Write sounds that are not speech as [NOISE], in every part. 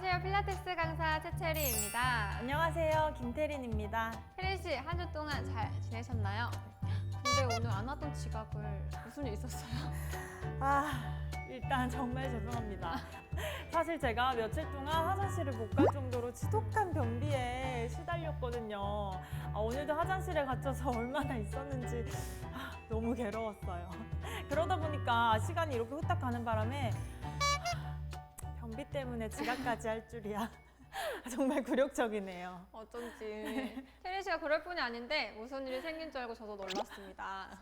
안녕하세요. 필라테스 강사 최채리입니다. 안녕하세요. 김태린입니다. 혜린 씨, 한 주 동안 잘 지내셨나요? 근데 오늘 안 왔던 지각을 무슨 일 있었어요? [LAUGHS] 아, 일단 정말 죄송합니다. [LAUGHS] 사실 제가 며칠 동안 화장실을 못 갈 정도로 지독한 변비에 시달렸거든요. 아, 오늘도 화장실에 갇혀서 [LAUGHS] 얼마나 있었는지 아, 너무 괴로웠어요. 그러다 보니까 시간이 이렇게 후딱 가는 바람에 아, 변비 때문에 지각까지 할 줄이야. [LAUGHS] 정말 굴욕적이네요. 어쩐지. 혜린 씨가 그럴 뿐이 아닌데 무슨 일이 생긴 줄 알고 저도 놀랐습니다.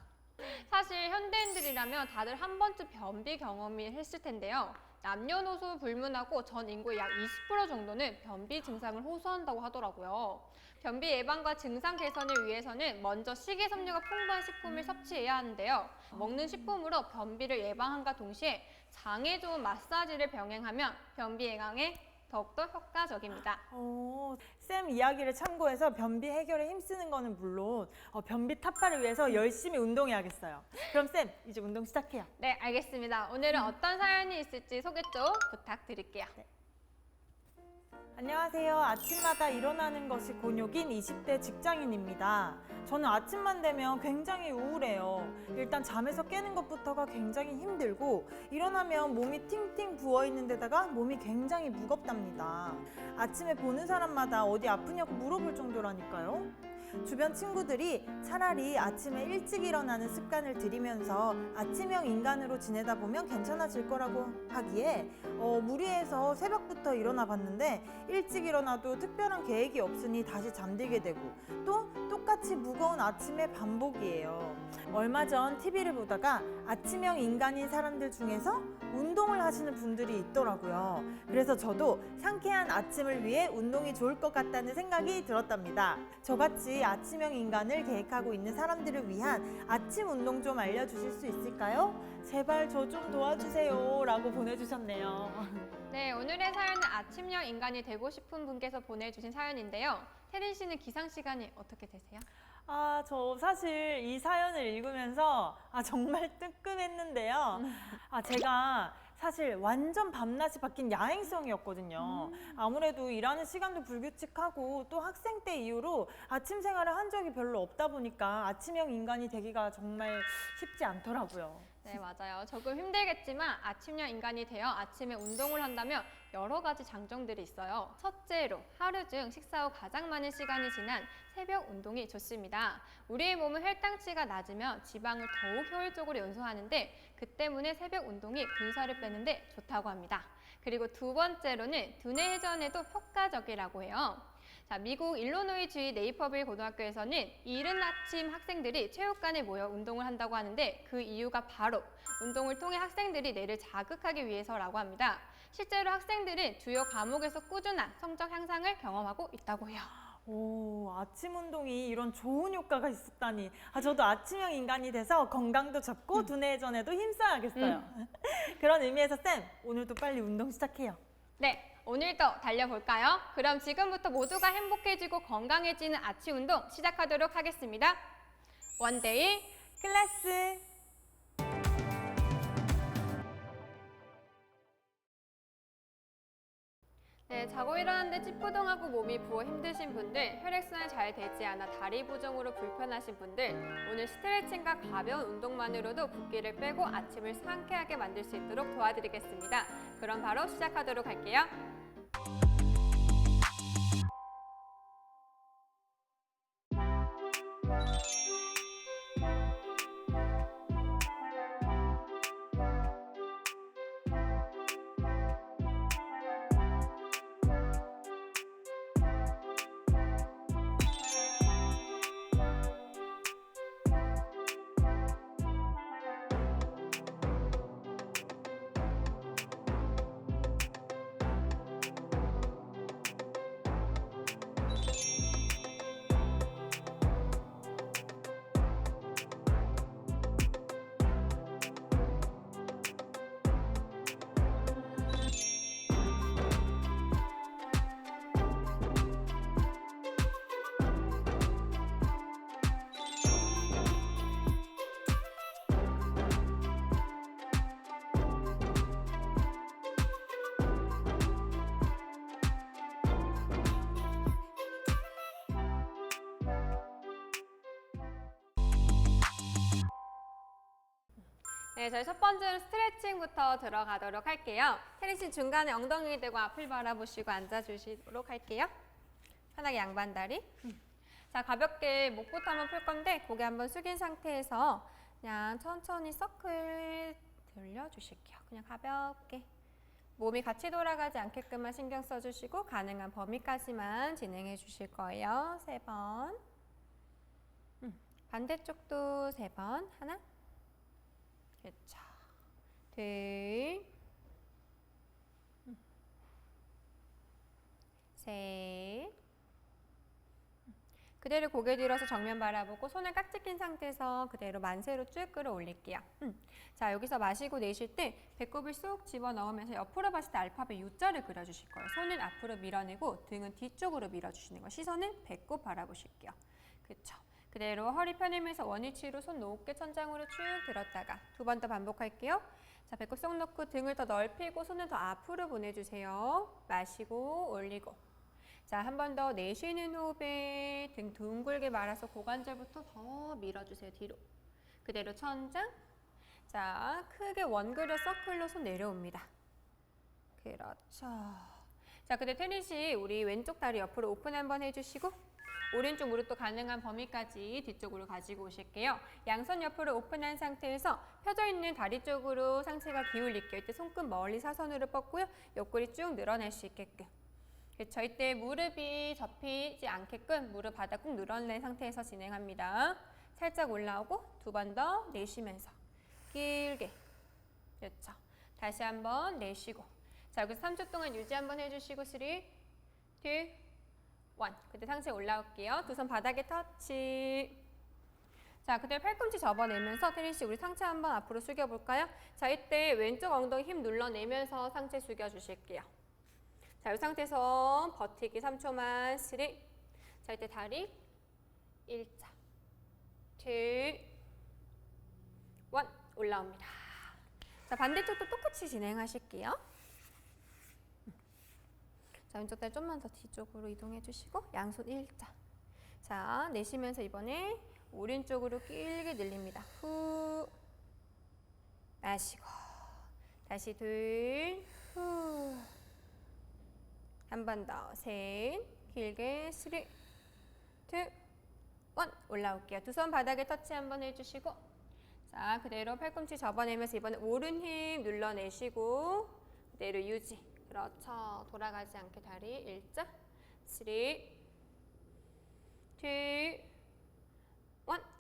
사실 현대인들이라면 다들 한 번쯤 변비 경험이 했을 텐데요. 남녀노소 불문하고 전 인구의 약 20% 정도는 변비 증상을 호소한다고 하더라고요. 변비 예방과 증상 개선을 위해서는 먼저 식이섬유가 풍부한 식품을 섭취해야 하는데요. 먹는 식품으로 변비를 예방함과 동시에 장에 좋은 마사지를 병행하면 변비 예방에 더욱더 효과적입니다. 어, 쌤 이야기를 참고해서 변비 해결에 힘쓰는 거는 물론 어, 변비 타파를 위해서 열심히 운동해야겠어요. 그럼 쌤 이제 운동 시작해요. 네, 알겠습니다. 오늘은 어떤 사연이 있을지 소개 좀 부탁드릴게요. 안녕하세요. 아침마다 일어나는 것이 곤욕인 20대 직장인입니다. 저는 아침만 되면 굉장히 우울해요. 일단 잠에서 깨는 것부터가 굉장히 힘들고 일어나면 몸이 팅팅 부어 있는 데다가 몸이 굉장히 무겁답니다. 아침에 보는 사람마다 어디 아프냐고 물어볼 정도라니까요. 주변 친구들이 차라리 아침에 일찍 일어나는 습관을 들이면서 아침형 인간으로 지내다 보면 괜찮아질 거라고 하기에 어, 무리해서 새벽부터 일어나 봤는데 일찍 일어나도 특별한 계획이 없으니 다시 잠들게 되고 또 똑같이 무거운 아침의 반복이에요. 얼마 전 TV를 보다가 아침형 인간인 사람들 중에서 운동을 하시는 분들이 있더라고요. 그래서 저도 상쾌한 아침을 위해 운동이 좋을 것 같다는 생각이 들었답니다. 저같이 아침형 인간을 계획하고 있는 사람들을 위한 아침 운동 좀 알려주실 수 있을까요? 제발 저 좀 도와주세요. 라고 보내주셨네요. 네, 오늘의 사연은 아침형 인간이 되고 싶은 분께서 보내주신 사연인데요. 태린 씨는 기상 시간이 어떻게 되세요? 아, 저 사실 이 사연을 읽으면서 아, 정말 뜨끔했는데요. 아, 제가 사실 완전 밤낮이 바뀐 야행성이었거든요. 아무래도 일하는 시간도 불규칙하고 또 학생 때 이후로 아침 생활을 한 적이 별로 없다 보니까 아침형 인간이 되기가 정말 쉽지 않더라고요. 네, 맞아요. 조금 힘들겠지만 아침형 인간이 되어 아침에 운동을 한다면 여러 가지 장점들이 있어요. 첫째로 하루 중 식사 후 가장 많은 시간이 지난 새벽 운동이 좋습니다. 우리의 몸은 혈당치가 낮으면 지방을 더욱 효율적으로 연소하는데 그 때문에 새벽 운동이 근살을 빼는데 좋다고 합니다. 그리고 두 번째로는 두뇌 회전에도 효과적이라고 해요. 자, 미국 일리노이 주의 네이퍼빌 고등학교에서는 이른 아침 학생들이 체육관에 모여 운동을 한다고 하는데 그 이유가 바로 운동을 통해 학생들이 뇌를 자극하기 위해서라고 합니다. 실제로 학생들은 주요 과목에서 꾸준한 성적 향상을 경험하고 있다고 해요. 오, 아침 운동이 이런 좋은 효과가 있었다니. 아, 저도 아침형 인간이 돼서 건강도 잡고 두뇌 회전에도 힘써야겠어요. [LAUGHS] 그런 의미에서 쌤, 오늘도 빨리 운동 시작해요. 네, 오늘도 달려볼까요? 그럼 지금부터 모두가 행복해지고 건강해지는 아침 운동 시작하도록 하겠습니다. 원데이 클래스! 네, 자고 일어났는데 찌뿌둥하고 몸이 부어 힘드신 분들, 혈액순환 잘 되지 않아 다리 부종으로 불편하신 분들, 오늘 스트레칭과 가벼운 운동만으로도 붓기를 빼고 아침을 상쾌하게 만들 수 있도록 도와드리겠습니다. 그럼 바로 시작하도록 할게요. 네, 저희 첫 번째로 스트레칭부터 들어가도록 할게요. 테리 씨 중간에 엉덩이 대고 앞을 바라보시고 앉아주시도록 할게요. 편하게 양반 다리. 음. 자, 가볍게 목부터 한번 풀 건데 고개 한번 숙인 상태에서 그냥 천천히 서클 돌려주실게요. 그냥 가볍게. 몸이 같이 돌아가지 않게끔만 신경 써주시고 가능한 범위까지만 진행해 주실 거예요. 세 번. 음, 반대쪽도 세 번. 하나. 그렇죠. 둘. 음. 셋. 음. 그대로 고개 들어서 정면 바라보고 손을 깍지 낀 상태에서 그대로 만세로 쭉 끌어올릴게요. 음. 자, 여기서 마시고 내쉴 때 배꼽을 쏙 집어넣으면서 옆으로 봤을 때 알파벳 U자를 그려주실 거예요. 손은 앞으로 밀어내고 등은 뒤쪽으로 밀어주시는 거예요. 시선은 배꼽 바라보실게요. 그렇죠. 그대로 허리 펴내면서 원위치로 손 높게 천장으로 쭉 들었다가 두 번 더 반복할게요. 자, 배꼽 쏙 넣고 등을 더 넓히고 손을 더 앞으로 보내주세요. 마시고 올리고. 자, 한 번 더 내쉬는 호흡에 등 둥글게 말아서 고관절부터 더 밀어주세요. 뒤로. 그대로 천장. 자, 크게 원그려 서클로 손 내려옵니다. 그렇죠. 자, 그대 테니시 우리 왼쪽 다리 옆으로 오픈 한번 해주시고 오른쪽 무릎도 가능한 범위까지 뒤쪽으로 가지고 오실게요. 양손 옆으로 오픈한 상태에서 펴져 있는 다리 쪽으로 상체가 기울릴게요. 이때 손끝 멀리 사선으로 뻗고요. 옆구리 쭉 늘어날 수 있게끔. 그렇죠. 이때 무릎이 접히지 않게끔 무릎 바닥 꾹 늘어낸 상태에서 진행합니다. 살짝 올라오고 두 번 더 내쉬면서 길게. 그렇죠. 다시 한번 내쉬고. 자, 여기서 3초 동안 유지 한번 해주시고 3, 2, 1. 그때 상체 올라올게요. 두 손 바닥에 터치. 자, 그대로 팔꿈치 접어내면서 테리 씨 우리 상체 한번 앞으로 숙여볼까요? 자, 이때 왼쪽 엉덩이 힘 눌러내면서 상체 숙여주실게요. 자, 이 상태에서 버티기 3초만 3. 자, 이때 다리 일자, 둘, 원 올라옵니다. 자, 반대쪽도 똑같이 진행하실게요. 자, 왼쪽 다리 좀만 더 뒤쪽으로 이동해 주시고 양손 일자. 자, 내쉬면서 이번에 오른쪽으로 길게 늘립니다. 후. 마시고. 다시 둘. 후. 한 번 더. 셋. 길게 쓰리. 둘. 원. 올라올게요. 두 손 바닥에 터치 한 번 해 주시고. 자, 그대로 팔꿈치 접어내면서 이번에 오른 힘 눌러내시고 그대로 유지. 그렇죠. 돌아가지 않게 다리 일자. 3, 2, 1.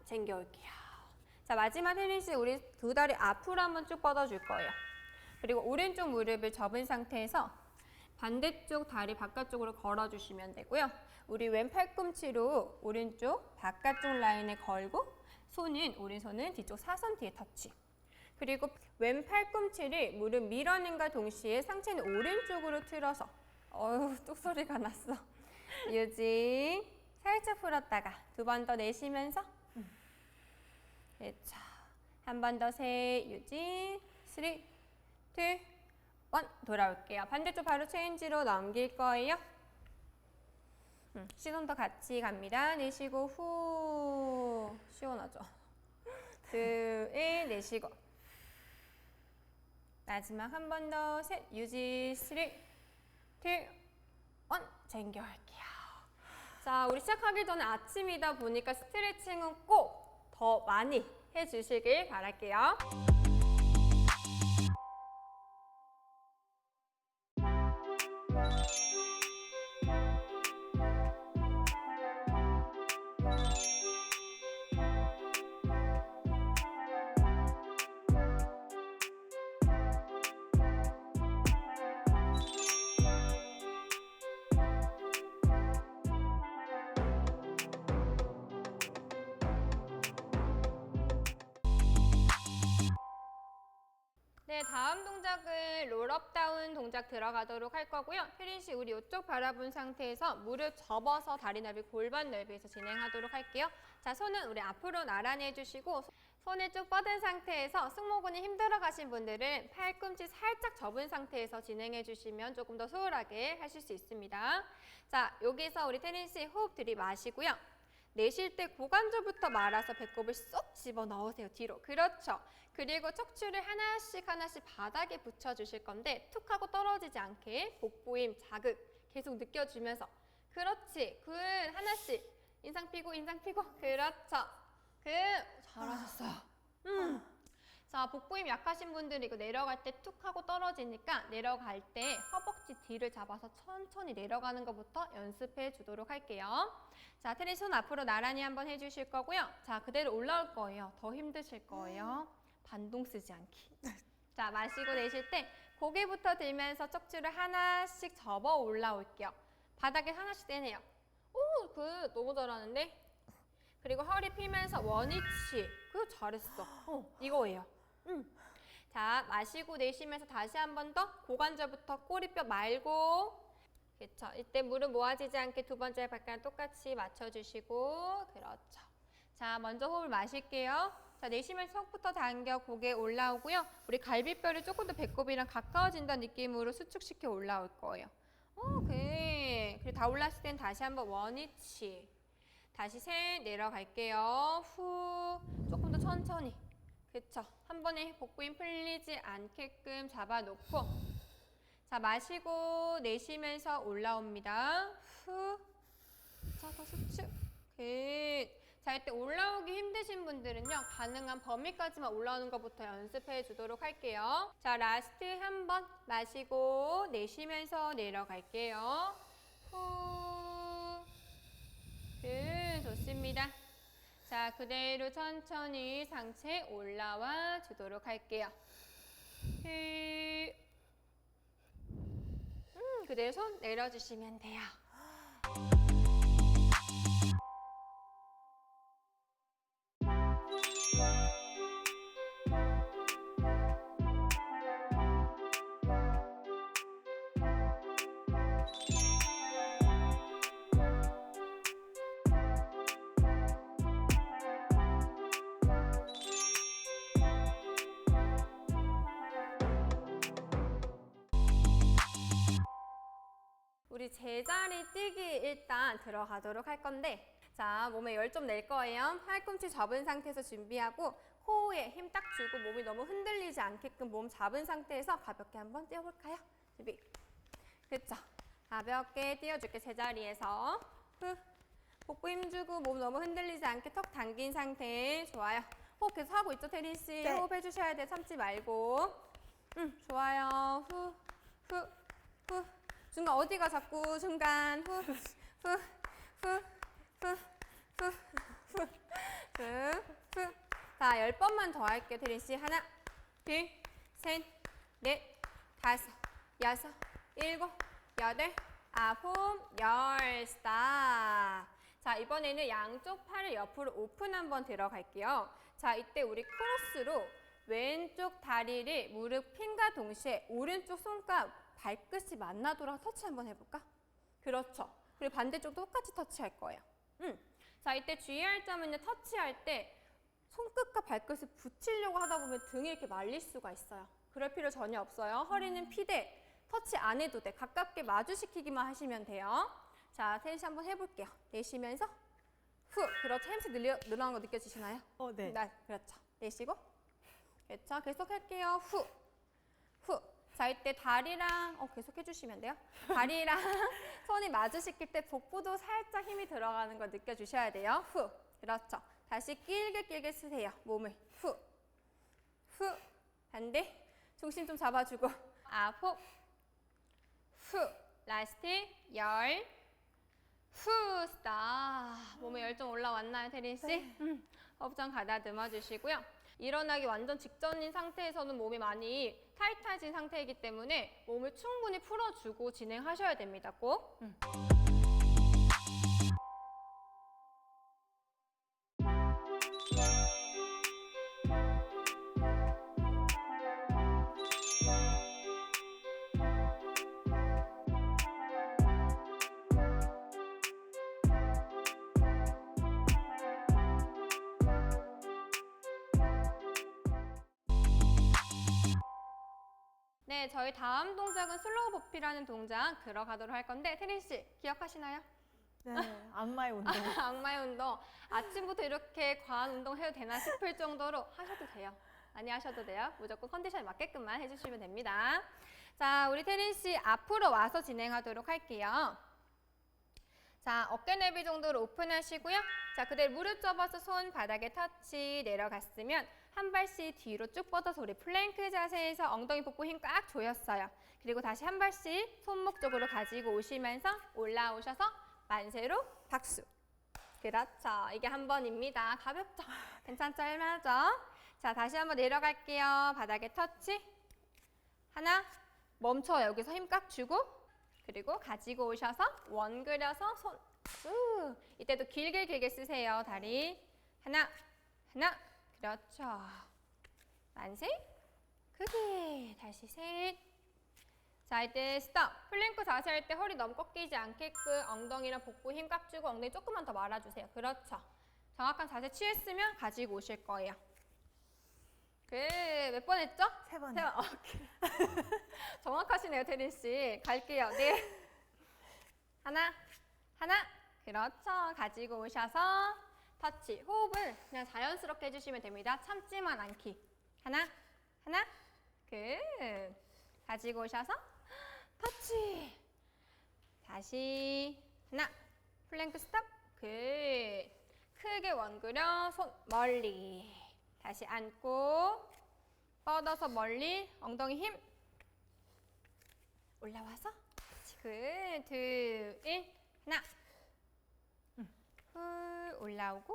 챙겨올게요. 자, 마지막 테니스 우리 두 다리 앞으로 한번 쭉 뻗어줄 거예요. 그리고 오른쪽 무릎을 접은 상태에서 반대쪽 다리 바깥쪽으로 걸어주시면 되고요. 우리 왼 팔꿈치로 오른쪽 바깥쪽 라인에 걸고 손은 오른손은 뒤쪽 사선 뒤에 터치. 그리고 왼 팔꿈치를 무릎 밀어낸과 동시에 상체는 오른쪽으로 틀어서 어휴 뚝소리가 났어. 유지. 살짝 풀었다가 두 번 더 내쉬면서 그렇죠. 한 번 더 세 유지. 쓰리, 둘, 원 돌아올게요. 반대쪽 바로 체인지로 넘길 거예요. 음, 시선도 같이 갑니다. 내쉬고 후 시원하죠. [LAUGHS] 둘, 일 내쉬고 마지막 한 번 더 셋 유지 쓰리, 둘, 원 챙겨할게요. 자, 우리 시작하기 전에 아침이다 보니까 스트레칭은 꼭 더 많이 해주시길 바랄게요. 네, 다음 동작은 롤업 다운 동작 들어가도록 할 거고요. 혜린 씨, 우리 이쪽 바라본 상태에서 무릎 접어서 다리 넓이 골반 넓이에서 진행하도록 할게요. 자, 손은 우리 앞으로 나란히 해주시고 손을 쭉 뻗은 상태에서 승모근이 힘들어 가신 분들은 팔꿈치 살짝 접은 상태에서 진행해 주시면 조금 더 수월하게 하실 수 있습니다. 자, 여기서 우리 태린 씨 호흡 들이마시고요. 내쉴 때 고관절부터 말아서 배꼽을 쏙 집어 넣으세요. 뒤로. 그렇죠. 그리고 척추를 하나씩 하나씩 바닥에 붙여 주실 건데 툭 하고 떨어지지 않게 복부 힘 자극 계속 느껴주면서 그렇지. 굿. 하나씩 인상 피고 인상 피고. 그렇죠. 그 잘하셨어요. 음. 자, 복부 힘 약하신 분들이 이거 내려갈 때 툭 하고 떨어지니까 내려갈 때 허벅지 뒤를 잡아서 천천히 내려가는 것부터 연습해 주도록 할게요. 자, 테리 손 앞으로 나란히 한번 해주실 거고요. 자, 그대로 올라올 거예요. 더 힘드실 거예요. 반동 쓰지 않기. 자, 마시고 내쉴 때 고개부터 들면서 척추를 하나씩 접어 올라올게요. 바닥에 하나씩 떼내요. 오, 그 너무 잘하는데? 그리고 허리 펴면서 원위치. 그 잘했어. 어, 이거예요. 음. 자, 마시고 내쉬면서 다시 한 번 더 고관절부터 꼬리뼈 말고 그렇죠. 이때 무릎 모아지지 않게 두 번째 발가락 똑같이 맞춰주시고 그렇죠. 자, 먼저 호흡을 마실게요. 자, 내쉬면서 속부터 당겨 고개 올라오고요. 우리 갈비뼈를 조금 더 배꼽이랑 가까워진다는 느낌으로 수축시켜 올라올 거예요. 오케이. 그리고 다 올랐을 땐 다시 한번 원위치. 다시 셋 내려갈게요. 후. 조금 더 천천히. 그쵸. 한 번에 복부 힘 풀리지 않게끔 잡아놓고. 자, 마시고 내쉬면서 올라옵니다. 후. 자, 더 수축. 굿. 자, 이때 올라오기 힘드신 분들은요, 가능한 범위까지만 올라오는 것부터 연습해 주도록 할게요. 자, 라스트 한 번 마시고 내쉬면서 내려갈게요. 후. 굿, 좋습니다. 자, 그대로 천천히 상체 올라와 주도록 할게요. 후. 음, 그대로 손 내려주시면 돼요. 우리 제자리 뛰기 일단 들어가도록 할 건데 자 몸에 열 좀 낼 거예요. 팔꿈치 접은 상태에서 준비하고 호흡에 힘 딱 주고 몸이 너무 흔들리지 않게끔 몸 잡은 상태에서 가볍게 한번 뛰어볼까요? 준비. 그쵸 가볍게 뛰어줄게 제자리에서. 후. 복부 힘 주고 몸 너무 흔들리지 않게 턱 당긴 상태. 좋아요. 호흡 계속 하고 있죠 테린 씨? 네. 호흡 해주셔야 돼 참지 말고. 음 좋아요. 후. 후, 후. 중간 어디가 자꾸 중간 후, 후, 후, 후, 후, 후, 후, 후. 자, 열 번만 더 할게요, 대린 씨. 하나, 둘, 셋, 넷, 다섯, 여섯, 일곱, 여덟, 아홉, 열. 스탑. 자, 이번에는 양쪽 팔을 옆으로 오픈 한번 들어갈게요. 자, 이때 우리 크로스로 왼쪽 다리를 무릎 핀과 동시에 오른쪽 손과 발끝이 만나도록 터치 한번 해볼까? 그렇죠. 그리고 반대쪽도 똑같이 터치할 거예요. 음. 자, 이때 주의할 점은요, 터치할 때 손끝과 발끝을 붙이려고 하다 보면 등이 이렇게 말릴 수가 있어요. 그럴 필요 전혀 없어요. 허리는 피대, 터치 안 해도 돼. 가깝게 마주시키기만 하시면 돼요. 자, 텐시 한번 해볼게요. 내쉬면서 후, 그렇죠. 햄스 늘려, 늘어난 거 느껴지시나요? 어, 네. 나, 그렇죠. 내쉬고. 그렇죠. 계속 할게요. 후. 후. 자, 이때 다리랑, 어, 계속 해주시면 돼요. 다리랑 [LAUGHS] 손이 마주시킬 때 복부도 살짝 힘이 들어가는 걸 느껴주셔야 돼요. 후. 그렇죠. 다시 길게 길게 쓰세요. 몸을. 후. 후. 반대. 중심 좀 잡아주고. 아홉. 후. 라스트. 열. 후. 스탑. 몸에 열 좀 올라왔나요, 태린 씨? 음. 허브장 가다듬어 주시고요. 일어나기 완전 직전인 상태에서는 몸이 많이 타이트해진 상태이기 때문에 몸을 충분히 풀어주고 진행하셔야 됩니다. 꼭. 음. 네, 저희 다음 동작은 슬로우 버피라는 동작 들어가도록 할 건데 태린 씨 기억하시나요? 네, 악마의 운동. [LAUGHS] 악마의 운동. 아침부터 이렇게 과한 운동 해도 되나 싶을 정도로 하셔도 돼요. 많이 하셔도 돼요. 무조건 컨디션에 맞게끔만 해주시면 됩니다. 자, 우리 태린 씨 앞으로 와서 진행하도록 할게요. 자, 어깨 넓이 정도로 오픈하시고요. 자, 그대로 무릎 접어서 손 바닥에 터치 내려갔으면 한 발씩 뒤로 쭉 뻗어서 우리 플랭크 자세에서 엉덩이 복부 힘 꽉 조였어요. 그리고 다시 한 발씩 손목 쪽으로 가지고 오시면서 올라오셔서 만세로 박수. 그렇죠. 이게 한 번입니다. 가볍죠? 괜찮죠? 할만하죠? 자, 다시 한번 내려갈게요. 바닥에 터치. 하나, 멈춰요. 여기서 힘 꽉 주고 그리고 가지고 오셔서 원 그려서 손. 우. 이때도 길게 길게 쓰세요. 다리. 하나, 하나. 그렇죠. 만세. 크게. 다시 셋. 자, 이때 스톱. 플랭크 자세 할 때 허리 너무 꺾이지 않게끔 엉덩이랑 복부 힘꽉 주고 엉덩이 조금만 더 말아주세요. 그렇죠. 정확한 자세 취했으면 가지고 오실 거예요. 그, 몇 번 했죠? 세 번. 세 번. 오케이. [LAUGHS] 정확하시네요, 태린 씨. 갈게요. 네. 하나, 하나. 그렇죠. 가지고 오셔서 터치. 호흡을 그냥 자연스럽게 해주시면 됩니다. 참지만 않기. 하나, 하나. 그. 가지고 오셔서 터치. 다시 하나. 플랭크 스탑. 그. 크게 원그려 손 멀리. 다시 앉고 뻗어서 멀리 엉덩이 힘 올라와서 지금 둘, 일, 하나 후 올라오고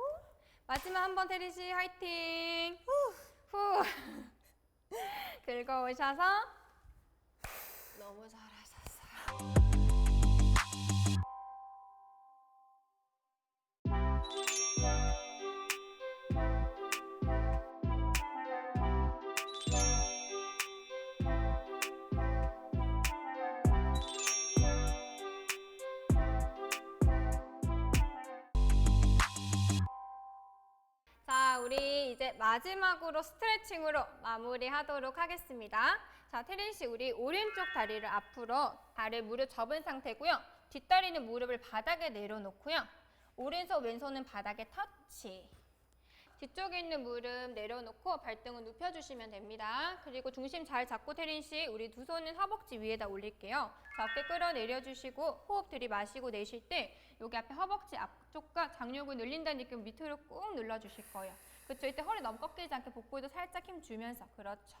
마지막 한 번 테리시 화이팅! 후, 후. [LAUGHS] 긁어오셔서 너무 잘하 우리 이제 마지막으로 스트레칭으로 마무리하도록 하겠습니다. 자, 태린 씨, 우리 오른쪽 다리를 앞으로 발을 무릎 접은 상태고요. 뒷다리는 무릎을 바닥에 내려놓고요. 오른손, 왼손은 바닥에 터치. 뒤쪽에 있는 무릎 내려놓고 발등은 눕혀주시면 됩니다. 그리고 중심 잘 잡고 태린 씨, 우리 두 손은 허벅지 위에다 올릴게요. 자, 어깨 끌어내려주시고 호흡 들이마시고 내쉴 때 여기 앞에 허벅지 앞쪽과 장력을 늘린다는 느낌 밑으로 꾹 눌러주실 거예요. 그렇죠? 이때 허리 너무 꺾이지 않게 복부에도 살짝 힘 주면서 그렇죠.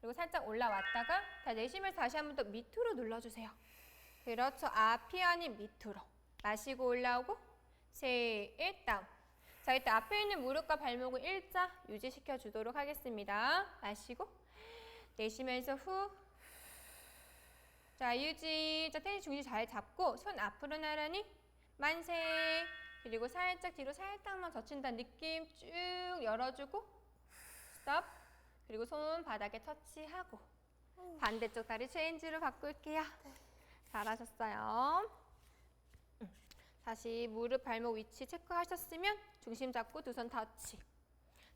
그리고 살짝 올라왔다가 다 내쉬면서 다시 한 번 더 밑으로 눌러주세요. 그렇죠. 앞이 아닌 밑으로. 마시고 올라오고 셋, 다운. 자, 이때 앞에 있는 무릎과 발목을 일자 유지시켜 주도록 하겠습니다. 마시고 내쉬면서 후. 자, 유지. 자, 테니스 중심 잘 잡고 손 앞으로 나란히 만세. 그리고 살짝 뒤로 살짝만 젖힌다는 느낌 쭉 열어주고 스톱. 그리고 손 바닥에 터치하고 반대쪽 다리 체인지로 바꿀게요. 잘하셨어요. 음. 다시 무릎 발목 위치 체크하셨으면 중심 잡고 두 손 터치.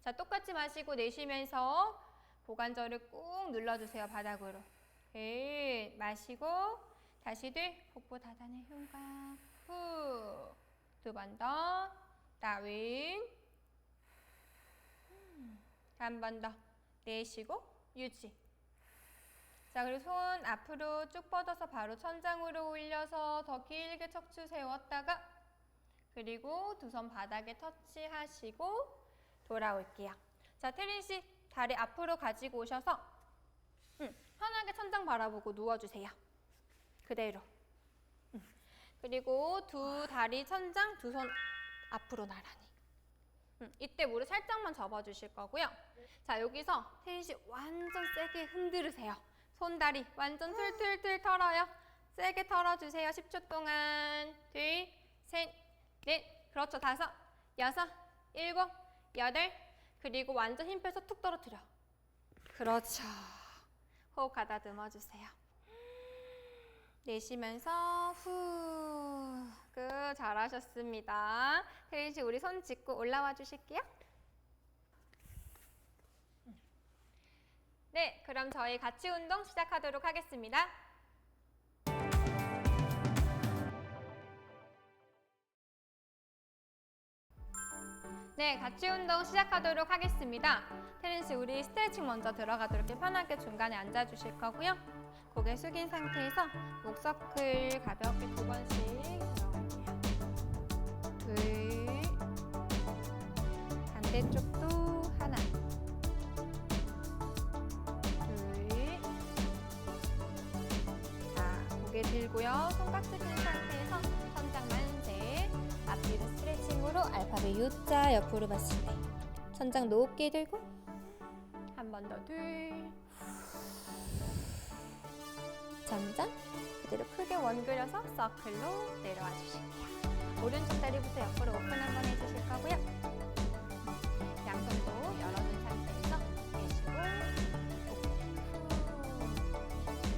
자, 똑같이 마시고 내쉬면서 고관절을 꾹 눌러주세요, 바닥으로. 네, 마시고 다시 들 복부 닫아내 흉곽 후. 두 번 더. 다윈. 음. 한번 더. 내쉬고 유지. 자, 그리고 손 앞으로 쭉 뻗어서 바로 천장으로 올려서 더 길게 척추 세웠다가 그리고 두 손 바닥에 터치하시고 돌아올게요. 자, 태린 씨 다리 앞으로 가지고 오셔서 음, 편하게 천장 바라보고 누워주세요. 그대로. 음, 그리고 두 다리 천장, 두 손 앞으로 나란히. 음, 이때 무릎 살짝만 접어주실 거고요. 자, 여기서 씨 완전 세게 흔들으세요. 손 다리 완전 툴툴툴 털어요. 세게 털어주세요. 10초 동안. 둘, 셋, 넷, 그렇죠. 다섯, 여섯, 일곱, 여덟. 그리고 완전 힘 빼서 툭 떨어뜨려. 그렇죠. 호흡 가다듬어 주세요. 내쉬면서 후. 그 잘하셨습니다. 태진 씨 우리 손 짚고 올라와 주실게요. 네, 그럼 저희 같이 운동 시작하도록 하겠습니다. 네, 같이 운동 시작하도록 하겠습니다. 태린 씨, 우리 스트레칭 먼저 들어가도록 이렇게 편하게 중간에 앉아 주실 거고요. 고개 숙인 상태에서 목서클 가볍게 두 번씩 들어갈게요. 둘, 반대쪽도 하나, 둘, 자, 고개 들고요. 손깍지 핀 상태에서 천장 만세, 앞뒤로 스트레칭으로 알파벳 U자 옆으로 봤을 때 천장 높게 들고 한 번 더 둘, 천장 그대로 크게 원그려서 서클로 내려와 주실게요. 오른쪽 다리부터 옆으로 오픈 한번 해주실 거고요. 양손도 열어둔 상태에서 내쉬고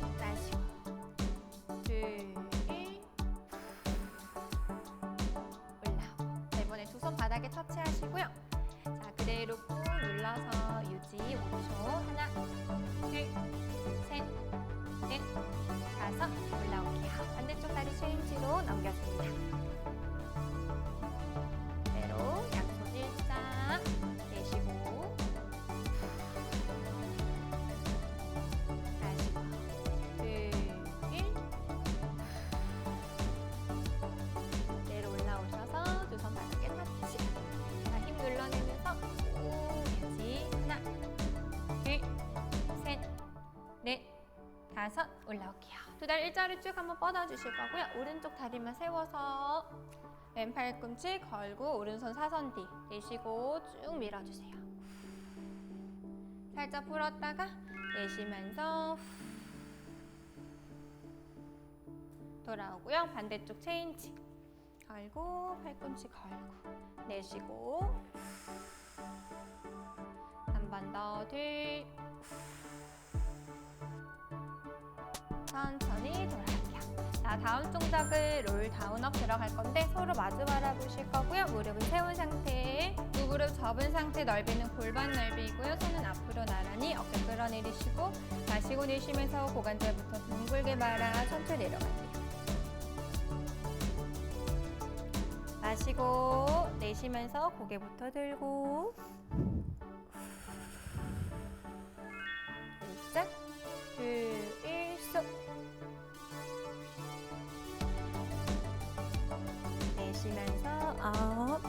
후 마시고 둘 올라오고 자, 이번에 두 손 바닥에 터치하시고요. 자 그대로 꾹 눌러서 유지 5초 하나 둘셋 넷 다섯 올라올게요. 반대쪽 다리 체인지로 넘겨줍니다. 올라올게요. 두 다리 일자로 쭉 한번 뻗어주실 거고요. 오른쪽 다리만 세워서 왼팔 꿈치 걸고 오른손 사선 뒤 내쉬고 쭉 밀어주세요. 살짝 풀었다가 내쉬면서 후. 돌아오고요. 반대쪽 체인지 걸고 팔꿈치 걸고 내쉬고 한 번더 둘. 천천히 돌아갈게요. 자, 다음 동작을 롤 다운업 들어갈 건데 서로 마주 바라보실 거고요. 무릎을 세운 상태, 두 무릎 접은 상태 넓이는 골반 넓이고요. 손은 앞으로 나란히 어깨 끌어내리시고 마시고 내쉬면서 고관절부터 둥글게 말아 천천히 내려갈게요. 마시고 내쉬면서 고개부터 들고 내쉬면서 업.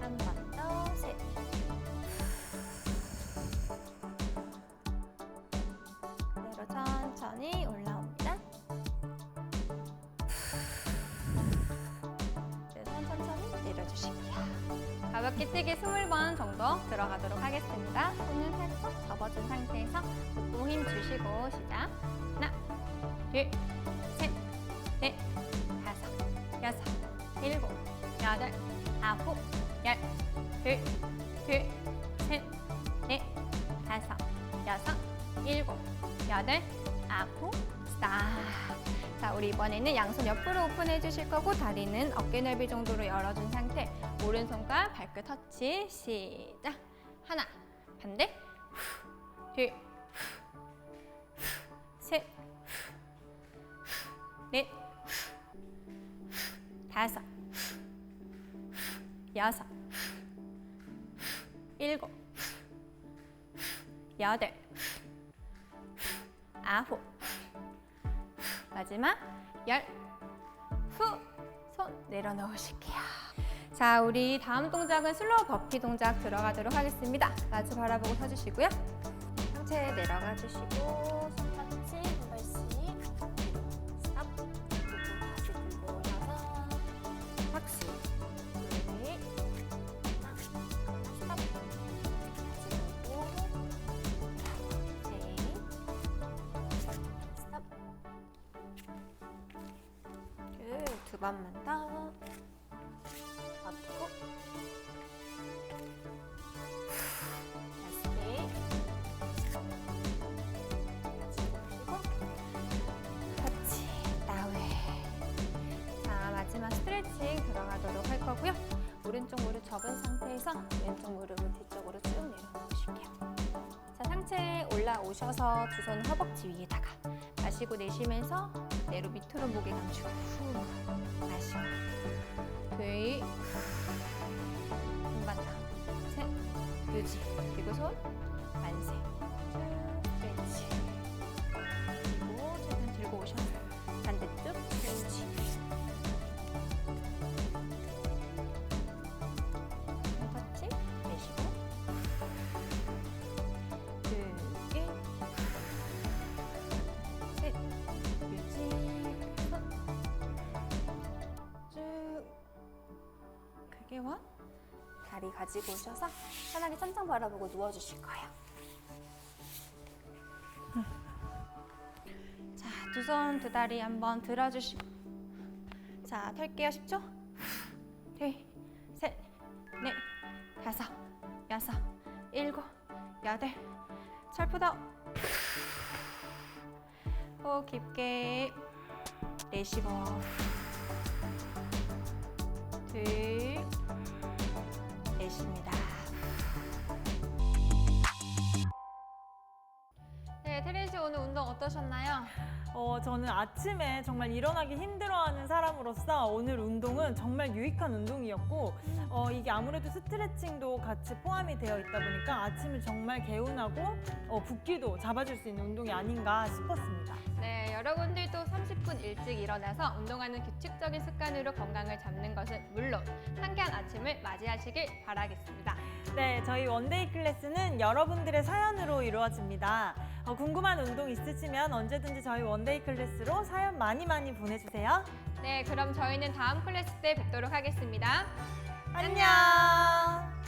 한 번 더, 셋. 그대로 천천히 올라옵니다. 네, 손 천천히 내려주실게요. 가볍게 뛰기 20번 정도 들어가도록 하겠습니다. 손은 살짝 접어준 상태에서 복부 힘 주시고 시작. 하나, 둘, 둘, 둘, 셋, 넷, 다섯, 여섯, 일곱, 여덟, 아홉, 스탑. 자, 우리 이번에는 양손 옆으로 오픈해 주실 거고 다리는 어깨 넓이 정도로 열어준 상태. 오른손과 발끝 터치. 시작. 하나, 반대. 후, 둘, 후, 후, 셋, 후, 넷, 후, 다섯, 후, 여섯, 후, 일곱, 후, 여덟, 후, 아홉. 마지막 열. 후. 손 내려놓으실게요. 자, 우리 다음 동작은 슬로우 버피 동작 들어가도록 하겠습니다. 마주 바라보고 서주시고요. 상체 내려가 주시고 다섯 개. 그리고 터치, 다운. 자, 마지막 스트레칭 들어가도록 할 거고요. 오른쪽 무릎 접은 상태에서 왼쪽 무릎은 뒤쪽으로 쭉 내려놓으실게요. 자, 상체 올라오셔서 두 손 허벅지 위에다가 마시고 내쉬면서 내로 밑으로 목에 감추고 후 마시고 둘 한번 더셋. 유지. 그리고 손. 만세 다리 가지고 오셔서 편하게 천장 바라보고 누워주실 거예요. 자, 두 손, 두 다리 한번 들어주시고. 자, 털게요. 10초. 둘, 셋, 넷, 다섯, 여섯, 일곱, 여덟, 철푸더. 호흡 깊게 내쉬고. 오늘 운동 어떠셨나요? 어, 저는 아침에 정말 일어나기 힘들어하는 사람으로서 오늘 운동은 정말 유익한 운동이었고 어, 이게 아무래도 스트레칭도 같이 포함이 되어 있다 보니까 아침을 정말 개운하고 어, 붓기도 잡아줄 수 있는 운동이 아닌가 싶었습니다. 네, 여러분들도 30분 일찍 일어나서 운동하는 규칙적인 습관으로 건강을 잡는 것은 물론 상쾌한 아침을 맞이하시길 바라겠습니다. 네, 저희 원데이 클래스는 여러분들의 사연으로 이루어집니다. 어, 궁금한 운동 있으시면 언제든지 저희 원데이 클래스로 사연 많이 많이 보내주세요. 네, 그럼 저희는 다음 클래스 때 뵙도록 하겠습니다. 안녕.